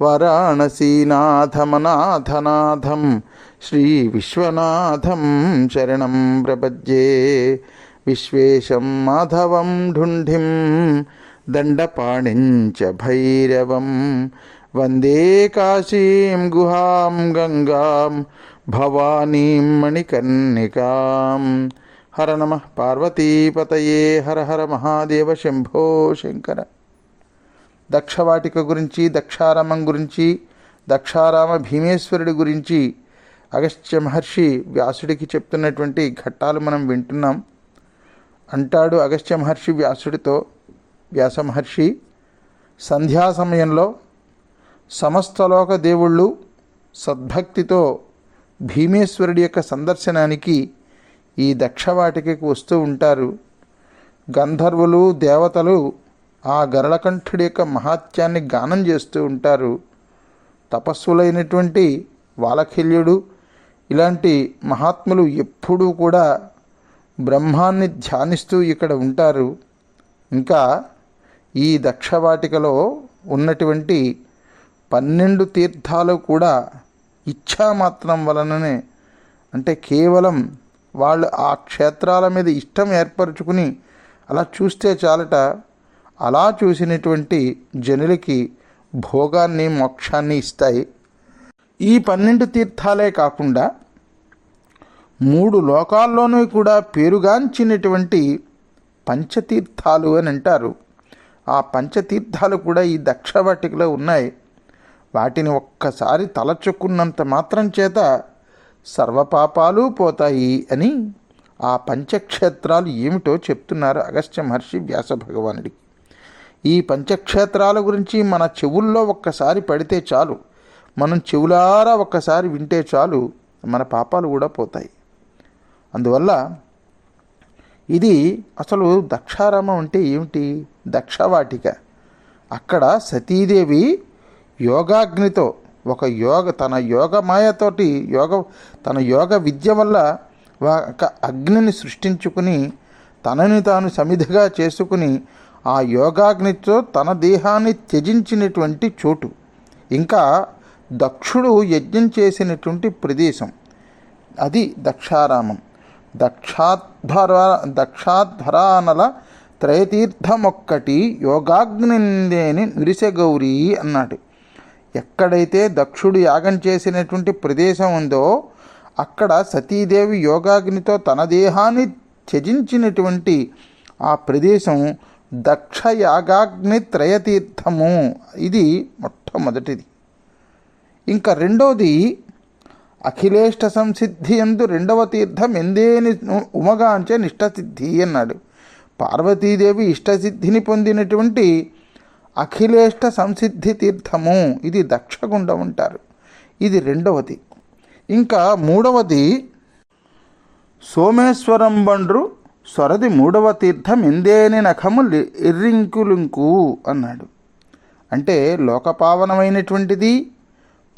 వారాణసీనాథమనాథనాథం శ్రీ విశ్వనాథం శరణం ప్రపద్యే విశ్వేశం మాధవం ఢుంఢిం దండపాణించ భైరవం. వందే కాశీం గుహాం గంగాం భవానీం మణికర్ణికాం. హర నమ. పార్వతీపతయే. హర హర మహాదేవ శంభో శంకర. దక్షవాటిక గురించి దక్షారామం గురించి దక్షారామ భీమేశ్వరుడి గురించి అగస్త్య మహర్షి వ్యాసుడికి చెప్తున్నటువంటి ఘట్టాలు మనం వింటున్నాం. అంటాడు అగస్త్య మహర్షి వ్యాసుడితో వ్యాస మహర్షి సంధ్యా సమయంలో సమస్తలోక దేవుళ్ళు సద్భక్తితో భీమేశ్వరుడి యొక్క సందర్శనానికి ఈ దక్షవాటికకు వస్తూ ఉంటారు. గంధర్వులు దేవతలు ఆ గరళకంఠుడి యొక్క మహాత్యాన్ని గానం చేస్తూ ఉంటారు. తపస్సులైనటువంటి వాలఖిల్యుడు ఇలాంటి మహాత్ములు ఎప్పుడూ కూడా బ్రహ్మాన్ని ధ్యానిస్తూ ఇక్కడ ఉంటారు. ఇంకా ఈ దక్షవాటికలో ఉన్నటువంటి పన్నెండు తీర్థాలు కూడా ఇచ్ఛామాత్రం వలననే అంటే కేవలం వాళ్ళు ఆ క్షేత్రాల మీద ఇష్టం ఏర్పరచుకుని అలా చూస్తే చాలట. అలా చూసినటువంటి జనులకి భోగాన్ని మోక్షాన్ని ఇస్తాయి. ఈ పన్నెండు తీర్థాలే కాకుండా మూడు లోకాల్లోనూ కూడా పేరుగాంచినటువంటి పంచతీర్థాలు అని అంటారు. ఆ పంచతీర్థాలు కూడా ఈ దక్షవాటికలో ఉన్నాయి. వాటిని ఒక్కసారి తలచుకున్నంత మాత్రం చేత సర్వపాపాలు పోతాయి అని ఆ పంచక్షేత్రాలు ఏమిటో చెప్తున్నారు అగస్త్య మహర్షి వ్యాస భగవానుడికి. ఈ పంచక్షేత్రాల గురించి మన చెవుల్లో ఒక్కసారి పడితే చాలు. మనం చెవులారా ఒక్కసారి వింటే చాలు. మన పాపాలు కూడా పోతాయి. అందువల్ల ఇది అసలు దక్షారామం అంటే ఏమిటి? దక్షవాటిక. అక్కడ సతీదేవి యోగాగ్నితో ఒక యోగ తన యోగ మాయతోటి యోగ తన యోగ విద్య వల్ల ఒక అగ్నిని సృష్టించుకుని తనని తాను సమిధిగా చేసుకుని ఆ యోగాగ్నితో తన దేహాన్ని త్యజించినటువంటి చోటు. ఇంకా దక్షుడు యజ్ఞం చేసినటువంటి ప్రదేశం. అది దక్షారామం. దక్షాధ్వర దక్షాధ్వరానల త్రయతీర్థమొక్కటి యోగాగ్నిందేని నిరిసెగౌరి అన్నాడు. ఎక్కడైతే దక్షుడు యాగం చేసినటువంటి ప్రదేశం ఉందో అక్కడ సతీదేవి యోగాగ్నితో తన దేహాన్ని త్యజించినటువంటి ఆ ప్రదేశం దక్షయాగాగ్నిత్రయతీర్థము. త్రయతీర్థము ఇది మొట్టమొదటిది. ఇంకా రెండవది అఖిలేష్ట సంసిద్ధి ఎందు రెండవ తీర్థం ఎందేని ఉమగాంచే నిష్టసిద్ధి అన్నాడు. పార్వతీదేవి ఇష్టసిద్ధిని పొందినటువంటి అఖిలేష్ట సంసిద్ధి తీర్థము. ఇది దక్షగుండం ఉంటారు ఇది రెండవది. ఇంకా మూడవది సోమేశ్వరం బండ్రు స్వరది మూడవ తీర్థం ఎందేని నఖము ఇర్రింకులింకు అన్నాడు. అంటే లోకపావనమైనటువంటిది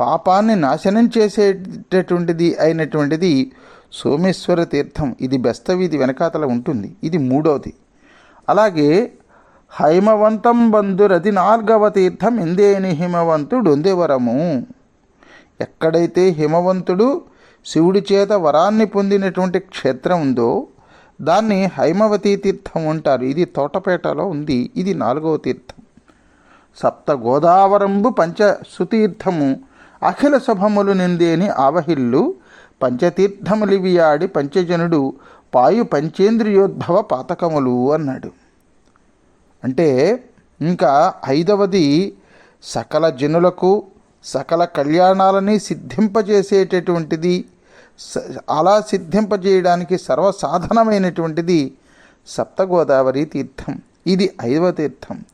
పాపాన్ని నాశనం చేసేటటువంటిది అయినటువంటిది సోమేశ్వర తీర్థం. ఇది బెస్తవీధి వెనకాతల ఉంటుంది. ఇది మూడవది. అలాగే హైమవంతం బంధురది నాల్గవ తీర్థం ఎందేని హిమవంతుడు ఉందేవరము. ఎక్కడైతే హిమవంతుడు శివుడి చేత వరాన్ని పొందినటువంటి క్షేత్రం ఉందో దాన్ని హైమవతి తీర్థం అంటారు. ఇది తోటపేటలో ఉంది. ఇది నాలుగవ తీర్థం. సప్త గోదావరంబు పంచ సుతీర్థము అఖిల శుభములు నిందేని ఆవహిల్లు. పంచతీర్థములివియాడి పంచజనుడు. పాయు పంచేంద్రియోద్భవ పాతకములు అన్నాడు. అంటే ఇంకా ఐదవది సకల జనులకు సకల కళ్యాణాలని సిద్ధింపజేసేటటువంటిది అలా సిద్ధింపజేయడానికి సర్వసాధనమైనటువంటిది సప్తగోదావరి తీర్థం. ఇది ఐదవ తీర్థం.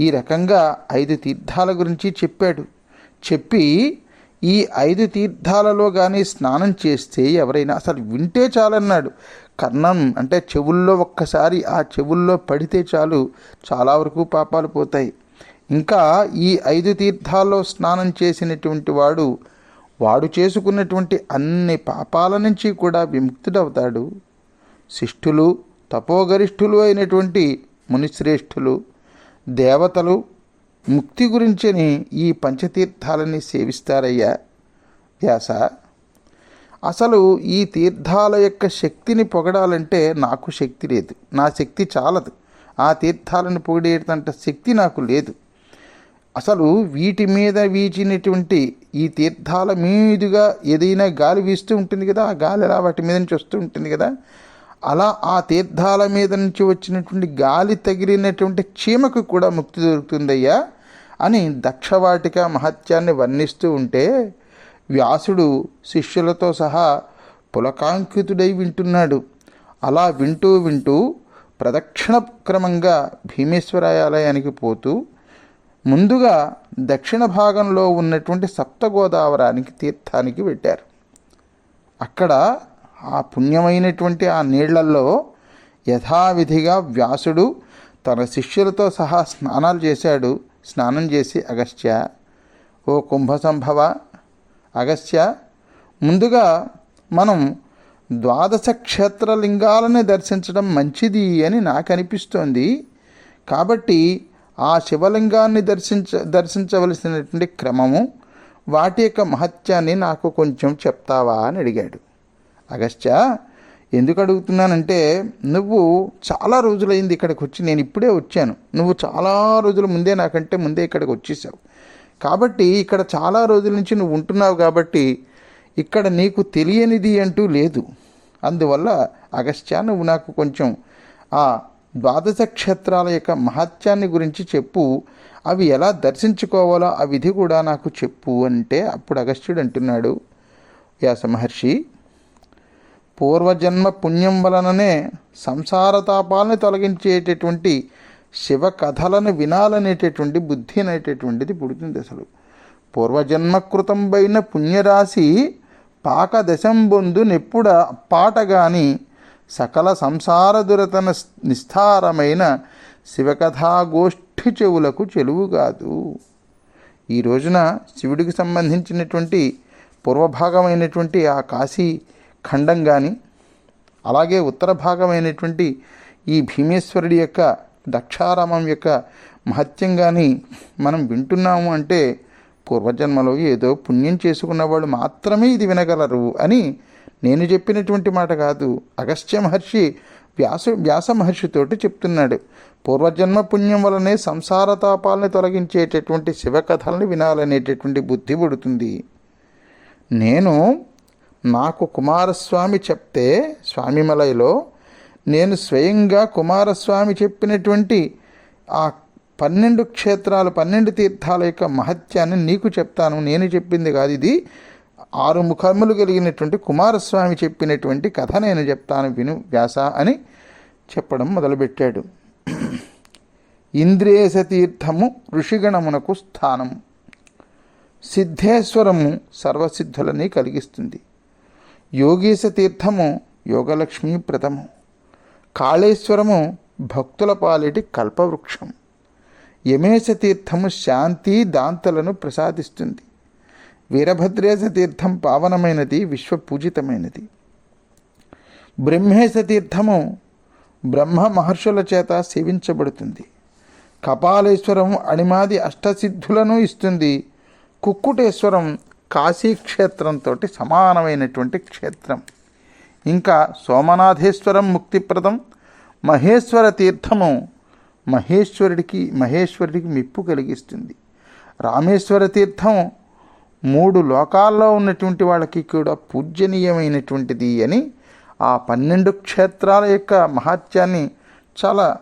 ఈ రకంగా ఐదు తీర్థాల గురించి చెప్పాడు. చెప్పి ఈ ఐదు తీర్థాలలో కానీ స్నానం చేస్తే ఎవరైనా అసలు వింటే చాలన్నాడు. కర్ణం అంటే చెవుల్లో ఒక్కసారి ఆ చెవుల్లో పడితే చాలు చాలా వరకు పాపాలు పోతాయి. ఇంకా ఈ ఐదు తీర్థాల్లో స్నానం చేసినటువంటి వాడు వాడు చేసుకున్నటువంటి అన్ని పాపాల నుంచి కూడా విముక్తుడవుతాడు. శిష్ఠులు తపోగరిష్ఠులు అయినటువంటి మునిశ్రేష్ఠులు దేవతలు ముక్తి గురించని ఈ పంచతీర్థాలని సేవిస్తారయ్యా. వ్యాస అసలు ఈ తీర్థాల యొక్క శక్తిని పొగడాలంటే నాకు శక్తి లేదు. నా శక్తి చాలదు. ఆ తీర్థాలను పొగిడేటంత శక్తి నాకు లేదు. అసలు వీటి మీద వీచినటువంటి ఈ తీర్థాల మీదుగా ఏదైనా గాలి వీస్తూ ఉంటుంది కదా ఆ గాలి అలా వాటి మీద నుంచి వస్తూ ఉంటుంది కదా అలా ఆ తీర్థాల మీద నుంచి వచ్చినటువంటి గాలి తగిలినటువంటి చీమకు కూడా ముక్తి దొరుకుతుందయ్యా అని దక్షవాటిక మహత్యాన్ని వర్ణిస్తూ ఉంటే వ్యాసుడు శిష్యులతో సహా పులకాంకితుడై వింటున్నాడు. అలా వింటూ వింటూ ప్రదక్షిణ క్రమంగా భీమేశ్వరాలయానికి పోతూ ముందుగా దక్షిణ భాగంలో ఉన్నటువంటి సప్తగోదావరానికి తీర్థానికి పెట్టారు అక్కడ ఆ పుణ్యమైనటువంటి ఆ నీళ్ళల్లో యథావిధిగా వ్యాసుడు తన శిష్యులతో సహా స్నానాలు చేశాడు. స్నానం చేసి అగస్త్య ఓ కుంభ సంభవ అగస్త్య ముందుగా మనం ద్వాదశ క్షేత్రలింగాలని దర్శించడం మంచిది అని నాకు అనిపిస్తోంది. కాబట్టి ఆ శివలింగాన్ని దర్శించ దర్శించవలసినటువంటి క్రమము వాటి యొక్క మహత్యాన్ని నాకు కొంచెం చెప్తావా అని అడిగాడు. అగస్త్య ఎందుకు అడుగుతున్నానంటే నువ్వు చాలా రోజులైంది ఇక్కడికి వచ్చి నేను ఇప్పుడే వచ్చాను. నువ్వు చాలా రోజుల ముందే నాకంటే ముందే ఇక్కడికి వచ్చేసావు కాబట్టి ఇక్కడ చాలా రోజుల నుంచి నువ్వు ఉంటున్నావు కాబట్టి ఇక్కడ నీకు తెలియనిది అంటూ లేదు. అందువల్ల అగస్త్య నువ్వు నాకు కొంచెం ఆ ద్వాదశ క్షేత్రాల యొక్క మహత్యాన్ని గురించి చెప్పు. అవి ఎలా దర్శించుకోవాలో ఆ విధి కూడా నాకు చెప్పు అంటే అప్పుడు అగస్త్యుడు అంటున్నాడు. వ్యాస మహర్షి పూర్వజన్మ పుణ్యం వలననే సంసారతాపాలని తొలగించేటటువంటి శివ కథలను వినాలనేటటువంటి బుద్ధి అనేటటువంటిది పుడుతుంది అసలు. పూర్వజన్మకృతంబైన పుణ్యరాశి పాక దశంబొందు నెప్పుడ పాటగాని సకల సంసార దురతన నిస్తారమైన శివకథాగోష్ఠి చెవులకు చెలువు కాదు. ఈ రోజున శివుడికి సంబంధించినటువంటి పూర్వభాగమైనటువంటి ఆ కాశీ ఖండం కానీ అలాగే ఉత్తర భాగమైనటువంటి ఈ భీమేశ్వరుడి యొక్క దక్షారామం యొక్క మహత్యం కానీ మనం వింటున్నాము అంటే పూర్వజన్మలో ఏదో పుణ్యం చేసుకున్న వాళ్ళు మాత్రమే ఇది వినగలరు అని నేను చెప్పినటువంటి మాట కాదు. అగస్త్య మహర్షి వ్యాస వ్యాస మహర్షితోటి చెప్తున్నాడు. పూర్వజన్మ పుణ్యం వలనే సంసార తాపాలని తొలగించేటటువంటి శివకథల్ని వినాలనేటటువంటి బుద్ధి పుడుతుంది. నేను నాకు కుమారస్వామి చెప్తే స్వామిమలయలో నేను స్వయంగా కుమారస్వామి చెప్పినటువంటి ఆ పన్నెండు క్షేత్రాలు పన్నెండు తీర్థాల యొక్క మహత్యాన్ని నీకు చెప్తాను. నేను చెప్పింది కాదు. ఇది ఆరు ముఖములు కలిగినటువంటి కుమారస్వామి చెప్పినటువంటి కథ నేను చెప్తాను విను వ్యాస అని చెప్పడం మొదలుపెట్టాడు. ఇంద్రేశ తీర్థము ఋషిగణమునకు స్థానం. సిద్ధేశ్వరము సర్వసిద్ధులని కలిగిస్తుంది. యోగేశ తీర్థము యోగలక్ష్మీ ప్రథము. కాళేశ్వరము భక్తుల పాలిటి కల్పవృక్షం. యమేశ తీర్థము శాంతి దాంతలను ప్రసాదిస్తుంది. వీరభద్రేశ తీర్థం పావనమైనది విశ్వపూజితమైనది. బ్రహ్మేశ తీర్థము బ్రహ్మ మహర్షుల చేత సేవించబడుతుంది. కపాలేశ్వరం అణిమాది అష్టసిద్ధులను ఇస్తుంది. కుక్కుటేశ్వరం కాశీక్షేత్రంతో సమానమైనటువంటి క్షేత్రం. ఇంకా సోమనాథేశ్వరం ముక్తిప్రదం. మహేశ్వర తీర్థము మహేశ్వరుడికి మహేశ్వరుడికి మెప్పు కలిగిస్తుంది. రామేశ్వర తీర్థం మూడు లోకాల్లో ఉన్నటువంటి వాళ్ళకి కూడా పూజనీయమైనటువంటిది అని ఆ పన్నెండు క్షేత్రాల యొక్క మహాత్యాన్ని చాలా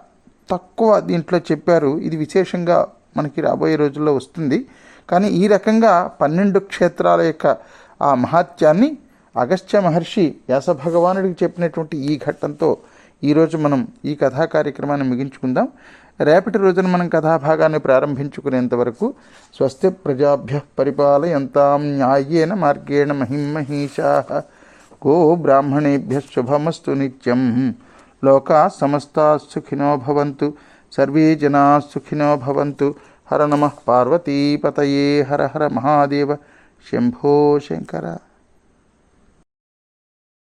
తక్కువ దీంట్లో చెప్పారు. ఇది విశేషంగా మనకి రాబోయే రోజుల్లో వస్తుంది. కానీ ఈ రకంగా పన్నెండు క్షేత్రాల యొక్క ఆ మహాత్యాన్ని అగస్త్య మహర్షి వ్యాస భగవానుడికి చెప్పినటువంటి ఈ ఘట్టంతో ఈరోజు మనం ఈ కథా కార్యక్రమాన్ని ముగించుకుందాం. రేపటి రోజున మనం కథాభాగాన్ని ప్రారంభించుకునేంత వరకు స్వస్తి ప్రజాభ్య పరిపాలయంతాం న్యాయేన మార్గేణ మహిమహీషా గో బ్రాహ్మణేభ్య శుభమస్తు నిత్యం. లోకా సమస్తా సుఖినో భవంతు. సర్వే జనా సుఖినో భవంతు. హర నమ పార్వతీపతయే. హర హర మహాదేవ. శంభో శంకర.